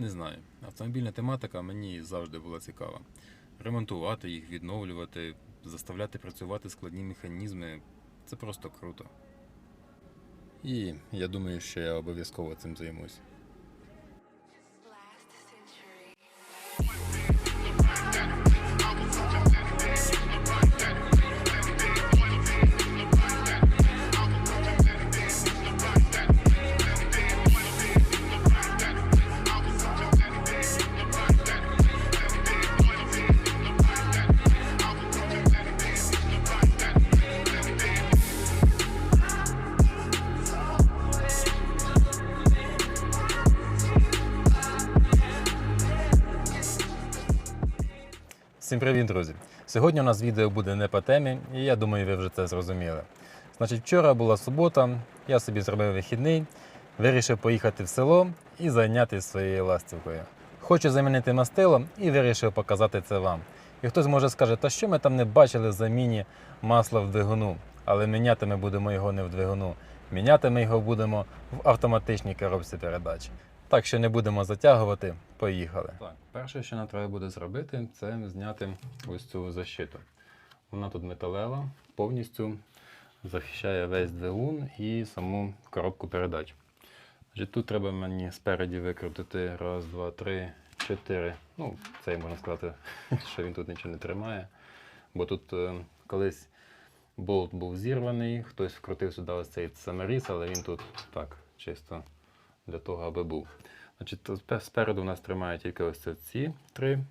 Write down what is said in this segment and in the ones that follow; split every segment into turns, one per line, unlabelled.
Не знаю. Автомобільна тематика мені завжди була цікава. Ремонтувати їх, відновлювати, заставляти працювати складні механізми це просто круто. І я думаю, що я обов'язково цим займусь. Всім привіт, друзі! Сьогодні у нас відео буде не по темі, і я думаю, ви вже це зрозуміли. Значить, вчора була субота, я собі зробив вихідний, вирішив поїхати в село і зайнятися своєю ластівкою. Хочу замінити мастило і вирішив показати це вам. І хтось може скаже, та що ми там не бачили в заміні масла в двигуну. Але міняти ми будемо його не в двигуну. Міняти ми його будемо в автоматичній коробці передач. Так що не будемо затягувати, поїхали. Так, перше, що нам треба буде зробити, це зняти ось цю защиту. Вона тут металева, повністю захищає весь двигун і саму коробку передач. Тут треба мені спереді викрутити раз, два, три, чотири. Ну, це можна сказати, що він тут нічого не тримає. Бо тут е, колись болт був зірваний, хтось вкрутив сюди ось цей саморіз, але він тут так, чисто для того, аби був. Значить, спереду у нас тримає тільки ось ці три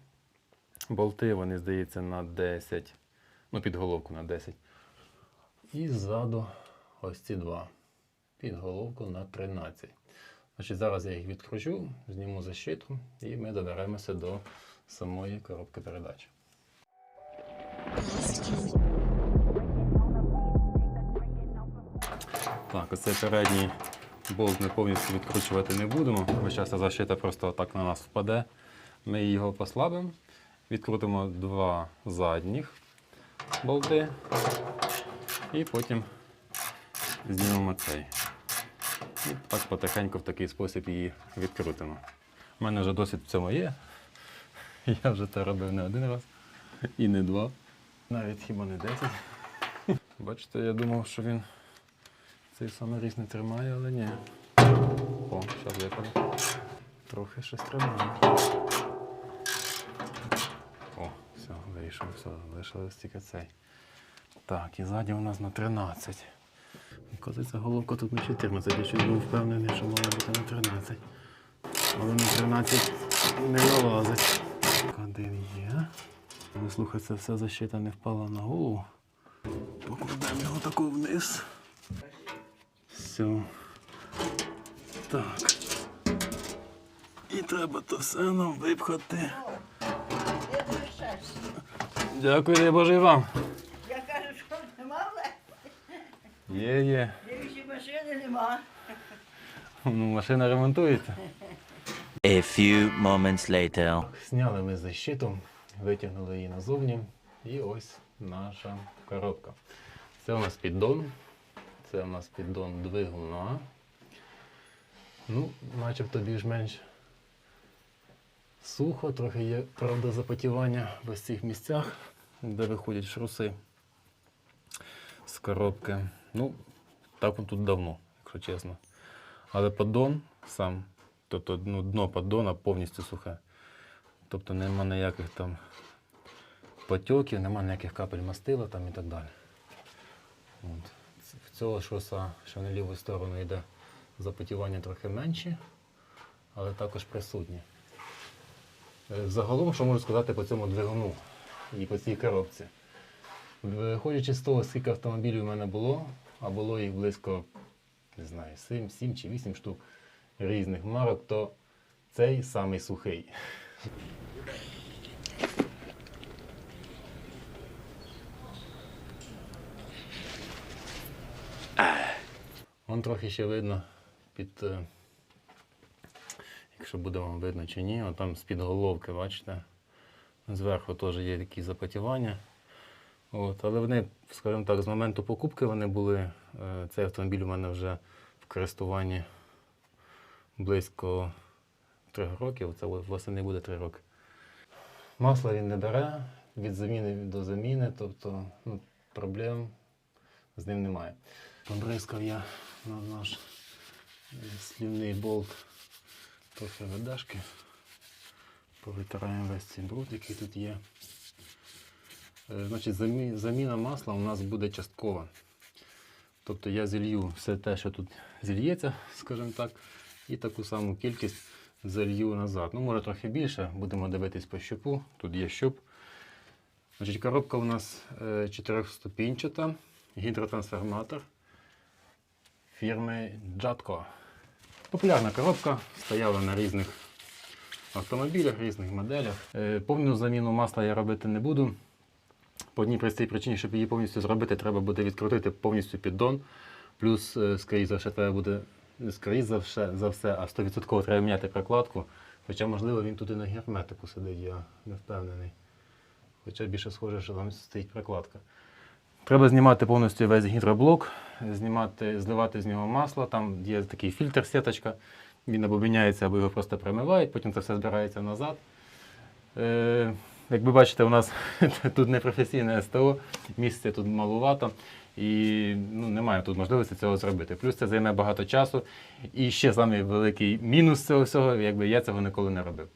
болти, вони, здається, на 10, ну, під головку на 10. І ззаду ось ці два. Під головку на 13. Значить, зараз я їх відкручу, зніму защиту і ми доберемося до самої коробки передач. Так, оцей передній болт ми повністю відкручувати не будемо, бо зараз защита просто отак на нас впаде. Ми його послабимо, відкрутимо два задніх болти і потім знімемо цей. І так потихеньку в такий спосіб її відкрутимо. У мене вже досвід в цьому є. Я вже це робив не один раз і не два. Навіть хіба не 10. Бачите, я думав, що він цей саморіз не тримає, але ні. О, зараз випаде. Трохи щось тримає. О, все, вийшов, все, лишилось тільки цей. Так, і ззаді у нас на 13. Коли ця головка тут на 14, я щось був впевнений, що мало бути на 13. Але на 13 не налазить. Один є. Слухай, це вся защита не впала на голову. Покладемо його таку вниз. Все. Так. І треба то все нам випхати. Дякую, дай Боже, і вам.
Я кажу, що нема вже.
Є, є.
Дивіться, машини нема.
Ну, машина ремонтується.
A few moments later.
Зняли ми защиту, витягнули її назовні. І ось наша коробка. Це у нас піддон. Це у нас піддон двигуна. Ну, начебто більш-менш сухо, трохи є, правда, запотівання в ось цих місцях, де виходять шруси з коробки. Ну, так он тут давно, якщо чесно. Але поддон сам, тобто ну, дно поддона повністю сухе. Тобто нема ніяких там потьоків, нема ніяких капель мастила там і так далі. От. Цього шоса, що на ліву сторону йде запотівання трохи менші, але також присутні. Е, Загалом, що можу сказати по цьому двигуну і по цій коробці. Виходячи з того, скільки автомобілів у мене було, а було їх близько, не знаю, 7, 7 чи 8 штук різних марок, то цей самий сухий. Вон трохи ще видно під. е, Якщо буде вам видно чи ні, там з-під головки, бачите, зверху теж є такі запотівання. От, але вони, скажімо так, з моменту покупки вони були. е, Цей автомобіль у мене вже в користуванні близько 3 років, це восени буде 3 роки. Масло він не бере від заміни до заміни, тобто ну, проблем з ним немає. Побризкав я на наш е, слівний болт трохи видашки. Повитираємо весь цей бруд, який тут є. Е, Значить, заміна масла у нас буде часткова. Тобто я зілью все те, що тут зільється, скажімо так, і таку саму кількість залью назад. Ну, може трохи більше, будемо дивитись по щупу. Тут є щуп. Значить, коробка у нас е, чотирьохступінчата, гідротрансформатор фірми Jatco. Популярна коробка, стояла на різних автомобілях, різних моделях. Е, Повну заміну масла я робити не буду. По одній простій причині, щоб її повністю зробити, треба буде відкрутити повністю піддон. Плюс, е, скоріше за все, треба буде не скоріше за все, за все, а 100% треба міняти прокладку. Хоча, можливо, він тут і на герметику сидить, я не впевнений. Хоча більше схоже, що там стоїть прокладка. Треба знімати повністю весь гідроблок, знімати, зливати з нього масло. Там є такий фільтр, сіточка. Він або міняється, або його просто промивають, потім це все збирається назад. Е, як ви бачите, у нас тут не професійне СТО, місця тут малувато і ну, немає тут можливості цього зробити. Плюс це займе багато часу. І ще самий великий мінус цього всього, якби я цього ніколи не робив.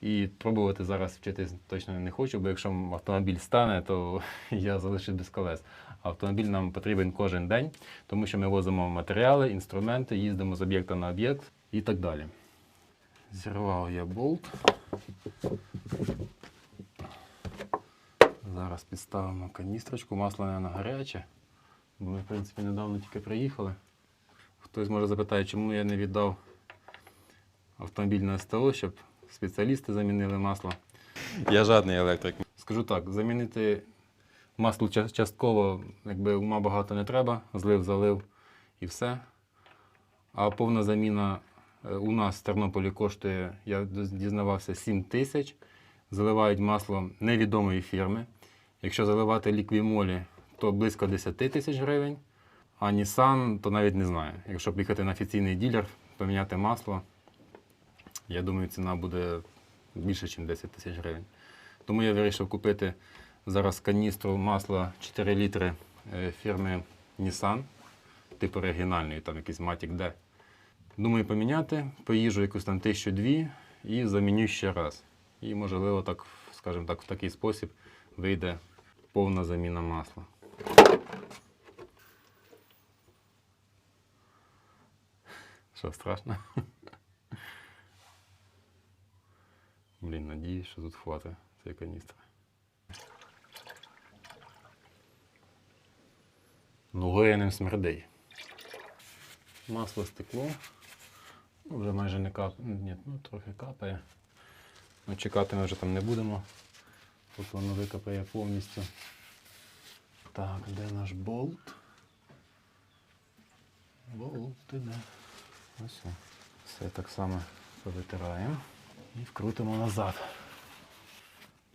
І пробувати зараз вчитись точно не хочу, бо якщо автомобіль стане, то я залишусь без колес. Автомобіль нам потрібен кожен день, тому що ми возимо матеріали, інструменти, їздимо з об'єкта на об'єкт і так далі. Зірвав я болт. Зараз підставимо каністрочку, масло не на гаряче, бо ми, в принципі, недавно тільки приїхали. Хтось може запитає, чому я не віддав автомобіль на СТО, щоб спеціалісти замінили масло. Я жадний електрик. Скажу так, замінити масло частково, якби ума багато не треба, злив, залив і все. А повна заміна е, у нас в Тернополі коштує, я дізнавався, 7 тисяч. Заливають масло невідомої фірми. Якщо заливати ліквімолі, то близько 10 тисяч гривень. А Nissan, то навіть не знаю. Якщо поїхати на офіційний ділер, поміняти масло, я думаю, ціна буде більше, ніж 10 тисяч гривень. Тому я вирішив купити зараз каністру масла 4 літри е, фірми Nissan, типу оригінальної, там якийсь Matic D. Думаю, поміняти, поїжджу якусь там тисячу дві і заміню ще раз. І можливо, так, скажімо так, в такий спосіб вийде повна заміна масла. Що страшно? Блін, надіюсь, що тут хватить цієї каністри. Ну, горяним смердей. Масло стекло. Ну, вже майже не капає. Ні, ну трохи капає. Ну, чекати ми вже там не будемо. Поки воно викопає повністю. Так, де наш болт? Болт іде. Ось. Все так само повитираємо і вкрутимо назад.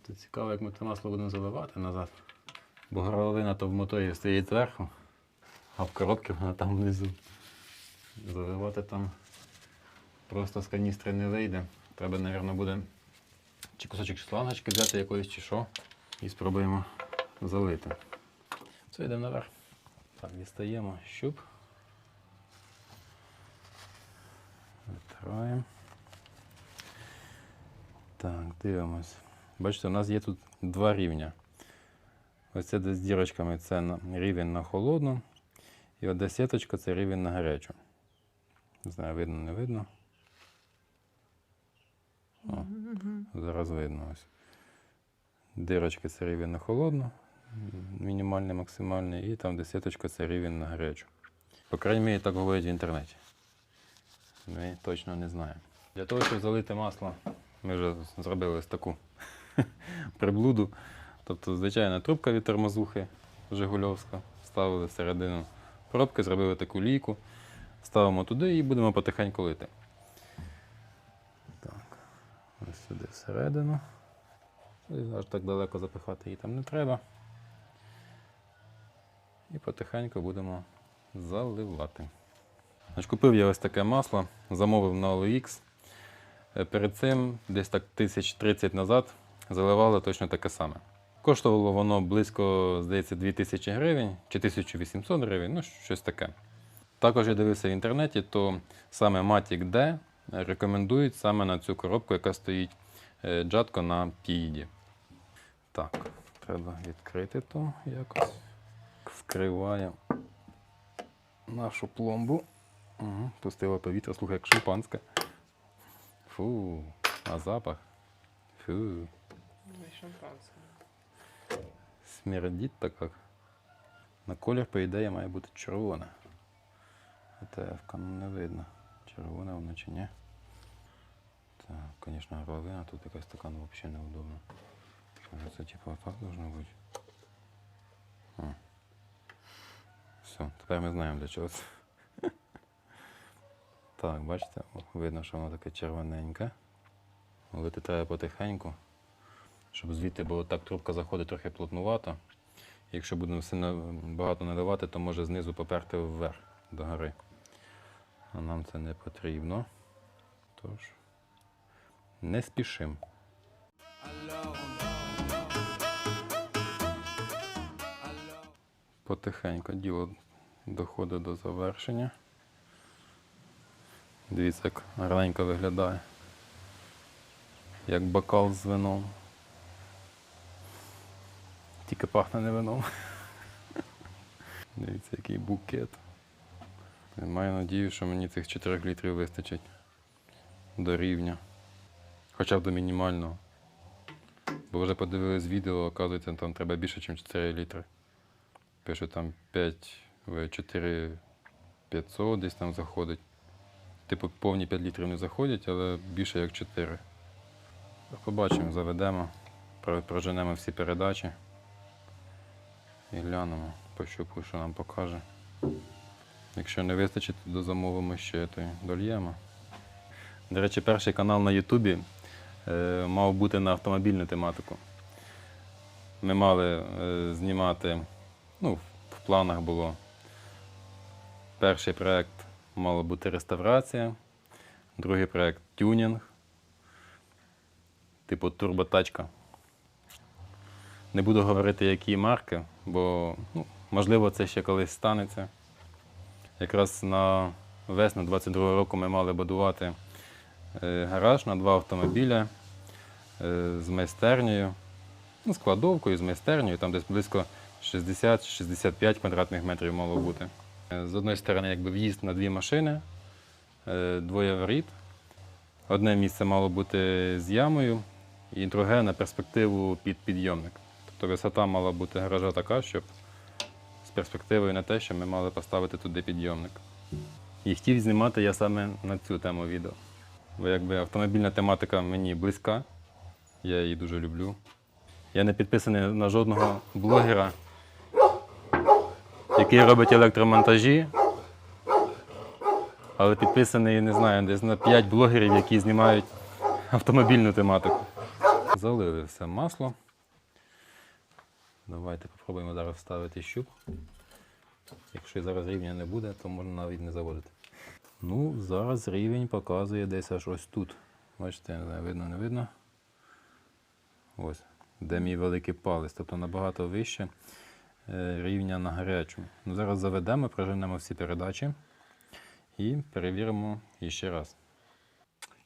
Це цікаво, як ми це масло будемо заливати назад. Бо горловина то в моторі стоїть зверху, а в коробці вона там внизу. Заливати там просто з каністри не вийде. Треба, мабуть, буде чи кусочок шлангочки взяти якоїсь чи що. І спробуємо залити. Все, йдемо наверх. Так, дістаємо щуп. Витираємо. Так, дивимось. Бачите, у нас є тут два рівня. Ось це де з дірочками це рівень на холодну. І от де сіточка це рівень на гарячу. Не знаю, видно, не видно. О, зараз видно ось. Дирочки це рівень на холодну, мінімальний, максимальний, і там де сіточка це рівень на гарячу. По крайній мірі, так говорять в інтернеті. Ми точно не знаємо. Для того, щоб залити масло, ми вже зробили ось таку приблуду. Тобто, звичайна трубка від тормозухи Жигульовська. Ставили всередину пробки, зробили таку лійку, ставимо туди і будемо потихеньку лити. Так, ось сюди всередину. І аж так далеко запихати її там не треба. І потихеньку будемо заливати. Значить, купив я ось таке масло, замовив на OLX. Е, Перед цим, десь так тисяч 30 назад, заливали точно таке саме. Коштувало воно близько, здається, 2000 гривень чи 1800 гривень, ну щось таке. Також я дивився в інтернеті, то саме Matic D рекомендують саме на цю коробку, яка стоїть е, джатко на піїді. Так, треба відкрити то якось. Вскриваємо нашу пломбу. Угу, пустила повітря, слухай, як шампанське. Фу, а запах. Фу,
Ну и шампанское.
смердить так як. На колір, по ідеї, має бути червоне. ТФ ну не видно. Червоне воно чи ні. Так, звісно, горловина, тут якась така ну, взагалі неудобна. Може це типу так должно бути. А. Все, тепер ми знаємо для чого це. Так, бачите, видно, що воно таке червоненьке. Лити треба потихеньку, щоб звідти, бо так трубка заходить трохи плотнувато. Якщо будемо сильно багато наливати, то може знизу поперти вверх до гори. А нам це не потрібно. Тож, не спішимо. Потихеньку діло доходить до завершення. Дивіться, як гарненько виглядає. Як бокал з вином. Тільки пахне не вином. Дивіться, який букет. Маю надію, що мені цих 4 літрів вистачить до рівня. Хоча б до мінімального. Бо вже подивились відео, оказується, там треба більше, ніж 4 літри. Пише там 5, 4 500 десь там заходить. Типу повні 5 літрів не заходять, але більше як 4. Побачимо, заведемо, проженемо всі передачі і глянемо, пощупаю, що нам покаже. Якщо не вистачить, то замовимо ще, то дольємо. До речі, перший канал на Ютубі е, мав бути на автомобільну тематику. Ми мали е, знімати, ну, в планах було. Перший проєкт мала бути реставрація, другий проєкт тюнінг, типу турботачка. Не буду говорити, які марки, бо ну, можливо це ще колись станеться. Якраз на весну 22-го року ми мали будувати е, гараж на два автомобіля е, з майстернею, ну, з кладовкою, з майстернею, там десь близько 60-65 квадратних метрів мало бути. З одної сторони, якби в'їзд на дві машини, е, двоє воріт. Одне місце мало бути з ямою, і друге на перспективу під підйомник. Тобто висота мала бути гаража така, щоб з перспективою на те, що ми мали поставити туди підйомник. І хотів знімати я саме на цю тему відео. Бо якби автомобільна тематика мені близька, я її дуже люблю. Я не підписаний на жодного блогера, який робить електромонтажі, але підписаний, не знаю, десь на 5 блогерів, які знімають автомобільну тематику. Залили все масло. Давайте спробуємо зараз вставити щуп. Якщо зараз рівня не буде, то можна навіть не заводити. Ну, зараз рівень показує десь аж ось тут. Бачите, не знаю, видно, не видно. Ось, де мій великий палець, тобто набагато вище рівня на гарячому. Ну, зараз заведемо, проженемо всі передачі і перевіримо іще раз.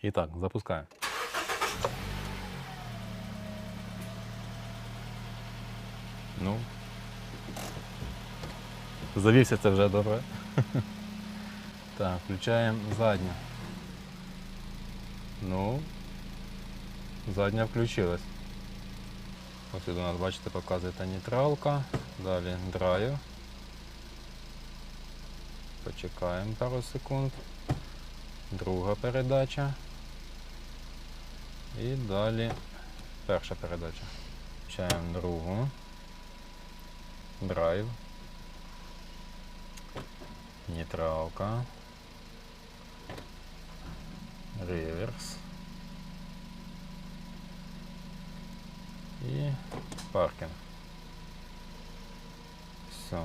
І так, запускаємо. Ну. Завівся це вже добре. Так, включаємо задню. Ну. Задня включилась. Ось тут у нас, бачите, показує нейтралка. Далі драйв. Почекаємо пару секунд. Друга передача. І далі перша передача. Включаємо другу. Драйв. Нейтралка. Реверс. І паркінг. Все,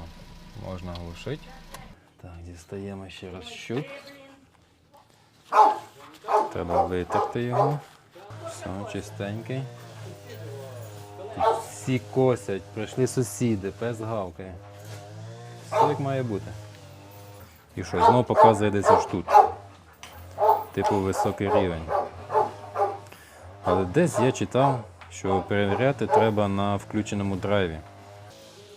можна глушити. Так, дістаємо ще раз щуп. Треба витерти його. Все, чистенький. Всі косять, прийшли сусіди, пес гавкає. Все як має бути. І що, знову показує десь аж тут. Типу високий рівень. Але десь я читав, що перевіряти треба на включеному драйві.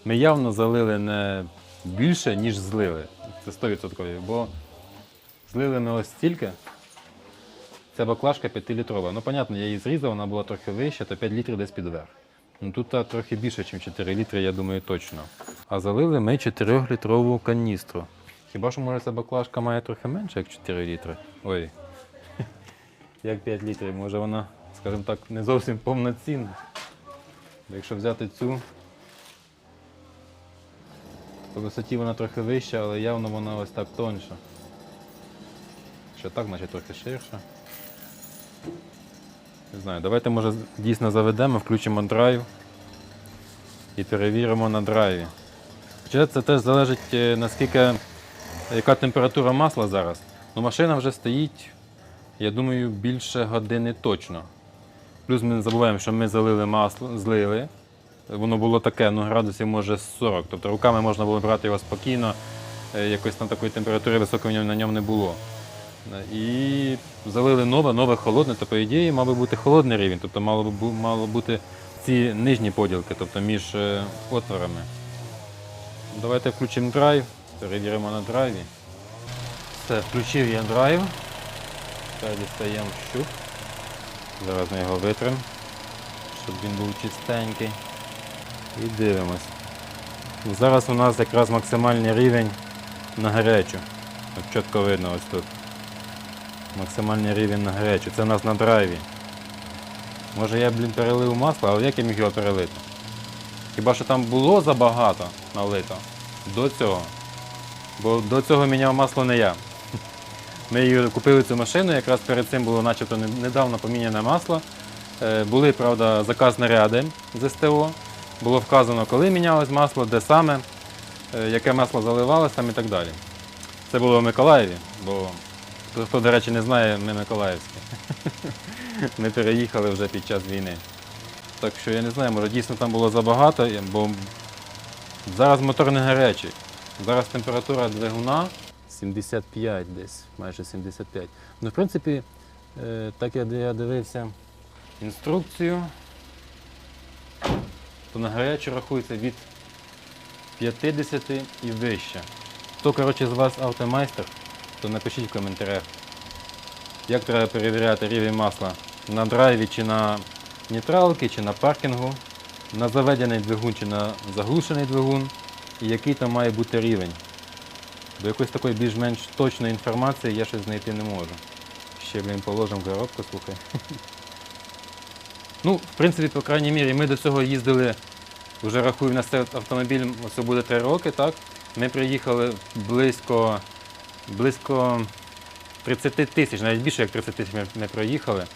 Ми явно залили не більше, ніж злили. Це 100%. Бо злили ми ось стільки. Це баклажка 5-літрова. Ну, понятно, я її зрізав, вона була трохи вища, то 5 літрів десь підверх. Ну тут трохи більше, ніж 4 літри, я думаю, точно. А залили ми 4-літрову каністру. Хіба що може ця баклажка має трохи менше, як 4 літри? Ой. Як 5 літрів, може вона, скажімо так, не зовсім повноцінна. Якщо взяти цю, по висоті вона трохи вища, але явно вона ось так тонша. Що так, значить трохи ширша. Не знаю, давайте може дійсно заведемо, включимо драйв і перевіримо на драйві. Хоча це теж залежить е, наскільки, яка температура масла зараз. Ну, машина вже стоїть, я думаю, більше години точно. Плюс ми не забуваємо, що ми залили масло, злили. Воно було таке, ну градусів може 40. Тобто руками можна було брати його спокійно, е, якось там такої температури високої на ньому не було. І залили нове, нове холодне, то по ідеї мав би бути холодний рівень, тобто мало б мало бути ці нижні поділки, тобто між е, отворами. Давайте включимо драйв, перевіримо на драйві. Все, включив я драйв. Дістаємо щуп. Зараз ми його витримо, щоб він був чистенький. І дивимось. Зараз у нас якраз максимальний рівень на гарячу. От чітко видно ось тут. Максимальний рівень на гарячу. Це у нас на драйві. Може я, блін, перелив масло, але як я міг його перелити? Хіба що там було забагато налито до цього. Бо до цього міняв масло не я. Ми її купили цю машину, якраз перед цим було начебто недавно поміняне масло. Е, Були, правда, заказ наряди з СТО. Було вказано, коли мінялось масло, де саме, е, яке масло заливалось там і так далі. Це було в Миколаєві, бо хто, до речі, не знає, ми Миколаївські. Ми переїхали вже під час війни. Так що я не знаю, може дійсно там було забагато, бо зараз мотор не гарячий. Зараз температура двигуна 75 десь, майже 75. Ну, в принципі, е, так я дивився інструкцію, то на гарячу рахується від 50 і вище. Хто, коротше, з вас автомайстер, то напишіть в коментарях, як треба перевіряти рівень масла на драйві чи на нейтралки, чи на паркінгу, на заведений двигун чи на заглушений двигун, і який там має бути рівень. Бо якоїсь такої більш-менш точної інформації я щось знайти не можу. Ще, блін, положимо коробку, слухай. Ну, в принципі, по крайній мірі, ми до цього їздили, вже рахую, на цей автомобіль це буде 3 роки, так? Ми приїхали близько, близько 30 тисяч, навіть більше як 30 тисяч ми, ми проїхали.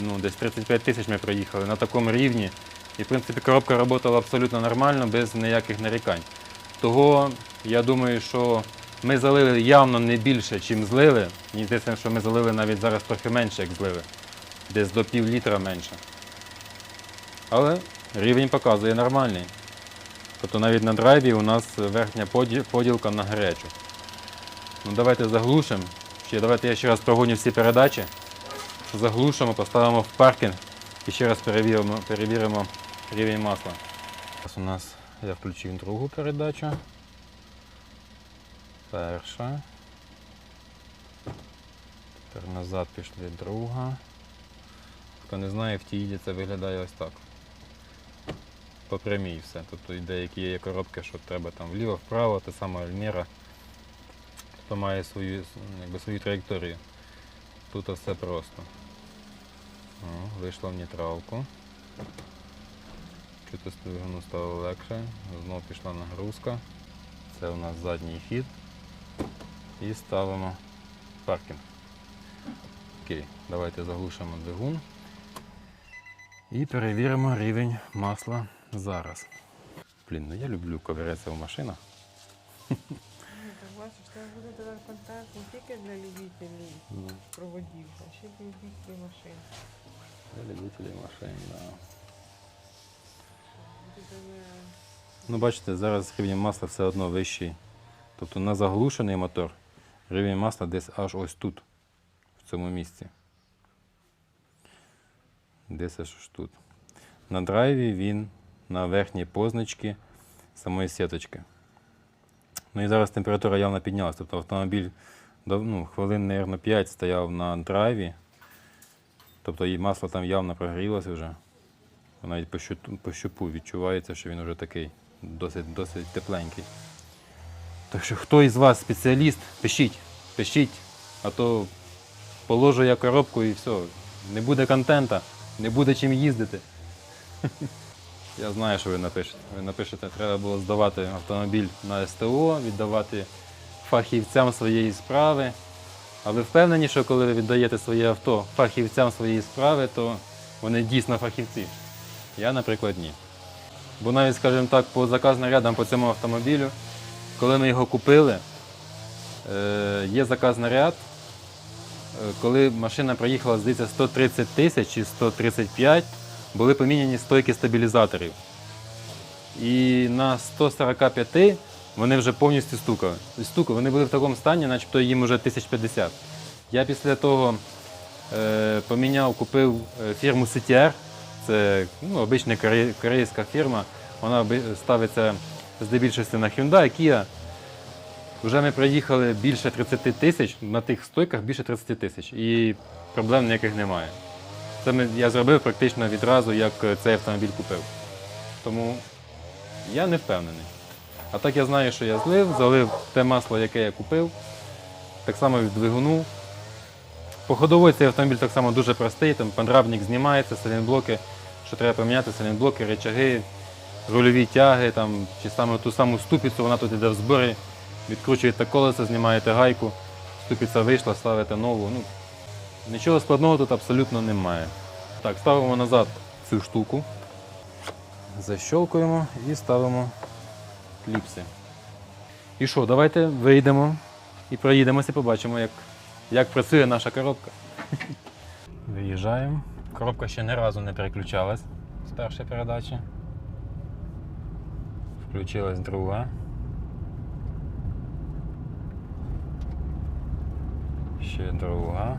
Ну, десь 35 тисяч ми проїхали на такому рівні. І, в принципі, коробка працювала абсолютно нормально, без ніяких нарікань. Того я думаю, що ми залили явно не більше, чим злили. Мені здається, що ми залили навіть зараз трохи менше, як злили. Десь до пів літра менше. Але рівень показує нормальний. Тобто навіть на драйві у нас верхня поділка на гарячу. Ну давайте заглушимо. Давайте я ще раз прогоню всі передачі. Заглушимо, поставимо в паркінг і ще раз перевіримо, перевіримо рівень масла. Зараз у нас я включив другу передачу. Перша. Тепер назад пішли друга. Хто не знає, в тій це виглядає ось так. По прямій все. Тобто деякі є коробки, що треба там вліво, вправо, те саме Альміра. Тобто має свою, якби, свою траєкторію. Тут все просто. О, вийшло в нейтралку. Чути двигуну стало легше. Знову пішла нагрузка. Це у нас задній хід. І ставимо паркінг. Окей, давайте заглушимо двигун. І перевіримо рівень масла зараз. Блін, ну я люблю ковирятися в машинах.
Ну, бачиш, Це буде тепер контент не тільки для любителів
Ну,
проводів, а ще й для любителів машин.
для любителів машин, да. Ну, бачите, зараз рівень масла все одно вищий. Тобто на заглушений мотор рівень масла десь аж ось тут, в цьому місці. Десь аж тут. На драйві він на верхній позначці самої сіточки. Ну і зараз температура явно піднялася. Тобто автомобіль ну, хвилин, мабуть, 5 стояв на драйві. Тобто і масло там явно прогрілося вже. Навіть по щупу відчувається, що він вже такий досить, досить тепленький. Так що хто із вас спеціаліст, пишіть, пишіть, а то положу я коробку і все. Не буде контента, не буде чим їздити. Я знаю, що ви напишете. Ви напишете, треба було здавати автомобіль на СТО, віддавати фахівцям своєї справи. А ви впевнені, що коли ви віддаєте своє авто фахівцям своєї справи, то вони дійсно фахівці? Я, наприклад, ні. Бо навіть, скажімо так, по заказнарядам по цьому автомобілю, коли ми його купили, е, є заказнаряд, е, коли машина проїхала, здається, 130 тисяч чи 135, були поміняні стойки стабілізаторів. І на 145 вони вже повністю стукали. Стукали. Вони були в такому стані, начебто їм вже 1050. Я після того е, поміняв, купив фірму CTR. Це ну, обична корейська фірма. Вона ставиться здебільшого на Hyundai, Kia. Вже ми проїхали більше 30 тисяч, на тих стойках більше 30 тисяч. І проблем ніяких немає. Це я зробив практично відразу, як е, цей автомобіль купив. Тому я не впевнений. А так я знаю, що я злив, залив те масло, яке я купив. Так само і в двигуну. По ходовій цей автомобіль так само дуже простий, там пандрабник знімається, салінблоки, що треба поміняти, салінблоки, речаги, рульові тяги, там, чи саме ту саму ступицю, вона тут йде в зборі, відкручуєте колесо, знімаєте гайку, ступиця вийшла, ставите нову. Ну, нічого складного тут абсолютно немає. Так, ставимо назад цю штуку, защолкуємо і ставимо кліпси. І що, давайте вийдемо і проїдемося, побачимо, як як працює наша коробка. Виїжджаємо. Коробка ще ні разу не переключалась з першої передачі. Включилась друга. Ще друга.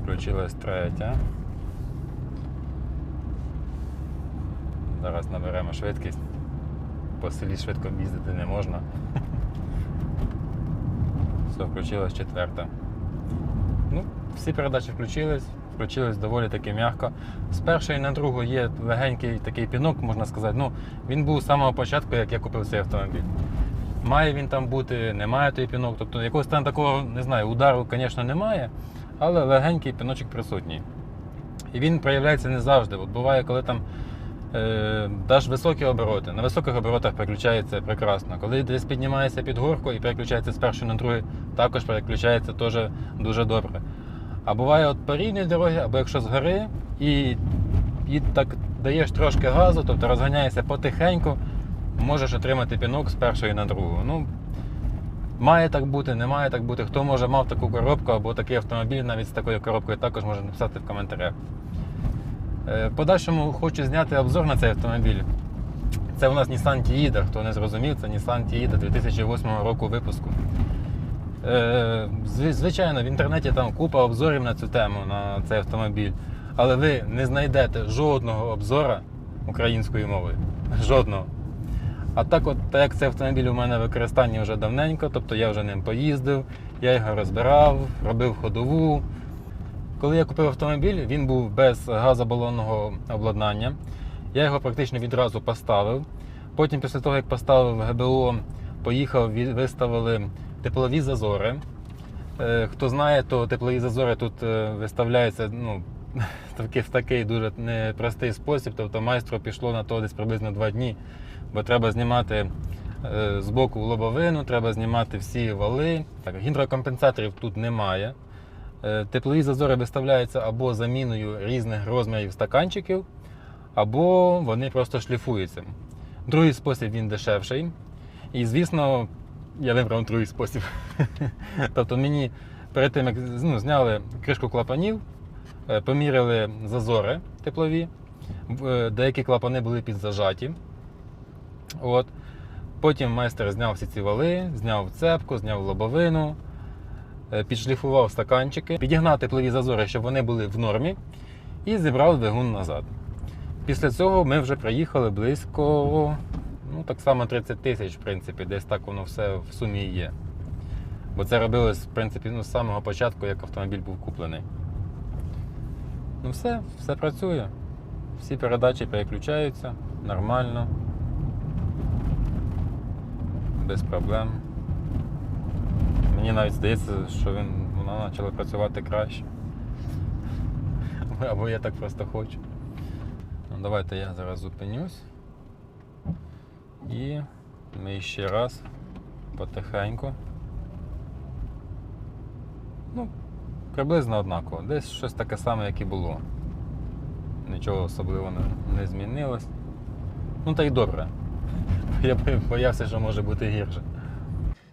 Включилась третя. Зараз наберемо швидкість. По селі швидко їздити не можна. Все, включилась четверта. Ну, всі передачі включились, включились доволі таки м'яко. З першої на другу є легенький такий пінок, можна сказати. Ну, він був з самого початку, як я купив цей автомобіль. Має він там бути, немає той пінок. Тобто якогось там такого, не знаю, удару, звісно, немає, але легенький піночок присутній. І він проявляється не завжди. От буває, коли там е, даш високі обороти, на високих оборотах переключається прекрасно. Коли десь піднімається під горку і переключається з першої на другу, також переключається теж дуже добре. А буває от по рівній дорогі, або якщо згори і, і так даєш трошки газу, тобто розганяєшся потихеньку, можеш отримати пінок з першої на другу. Ну, Має так бути, не має так бути. Хто може мав таку коробку або такий автомобіль навіть з такою коробкою, також може написати в коментарях. Е, подальшому хочу зняти обзор на цей автомобіль. Це у нас Nissan Tiida, хто не зрозумів, це Nissan Tiida 2008 року випуску. Е, зв- Звичайно, в інтернеті там купа обзорів на цю тему, на цей автомобіль. Але ви не знайдете жодного обзора українською мовою. Жодного. А так, от, так як цей автомобіль у мене в використанні вже давненько, тобто я вже ним поїздив, я його розбирав, робив ходову. Коли я купив автомобіль, він був без газобалонного обладнання. Я його практично відразу поставив. Потім, після того, як поставив ГБО, поїхав, виставили теплові зазори. Е, Хто знає, то теплові зазори тут е, виставляються ну, в такий дуже непростий спосіб. Тобто майстру пішло на то десь приблизно два дні, бо треба знімати е, з боку лобовину, треба знімати всі вали. Так, гідрокомпенсаторів тут немає. Теплові зазори виставляються або заміною різних розмірів стаканчиків, або вони просто шліфуються. Другий спосіб він дешевший. І, звісно, я вибрав другий спосіб. тобто мені перед тим, як ну, зняли кришку клапанів, е, поміряли зазори теплові, е, деякі клапани були підзажаті. От. Потім майстер зняв всі ці вали, зняв цепку, зняв лобовину, е, підшліфував стаканчики, підігнав теплові зазори, щоб вони були в нормі, і зібрав двигун назад. Після цього ми вже приїхали близько, ну так само 30 тисяч, в принципі, десь так воно все в сумі є. Бо це робилось, в принципі, ну, з самого початку, як автомобіль був куплений. Ну все, все працює. Всі передачі переключаються нормально. Без проблем. Мені навіть здається, що він, вона почала працювати краще. Або я так просто хочу. Ну, давайте я зараз зупинюсь. І ми ще раз потихеньку. Ну, приблизно однаково. Десь щось таке саме, як і було. Нічого особливо не, не змінилось. Ну та й добре. Я боявся, що може бути гірше.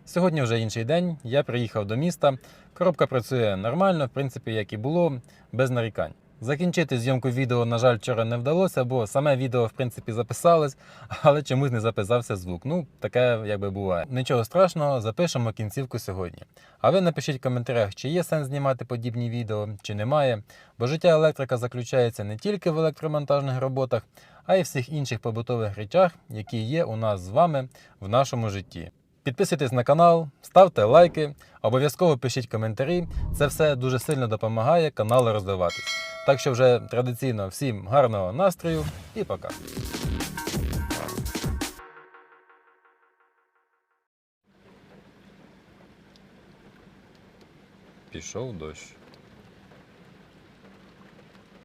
Сьогодні вже інший день. Я приїхав до міста. Коробка працює нормально, в принципі, як і було, без нарікань. Закінчити зйомку відео, на жаль, вчора не вдалося, бо саме відео, в принципі, записалось, але чомусь не записався звук. Ну, таке якби буває. Нічого страшного, запишемо кінцівку сьогодні. А ви напишіть в коментарях, чи є сенс знімати подібні відео, чи немає. Бо життя електрика заключається не тільки в електромонтажних роботах, а й всіх інших побутових речах, які є у нас з вами в нашому житті. Підписуйтесь на канал, ставте лайки, обов'язково пишіть коментарі. Це все дуже сильно допомагає каналу розвиватись. Так що вже традиційно всім гарного настрою і пока. Пішов дощ.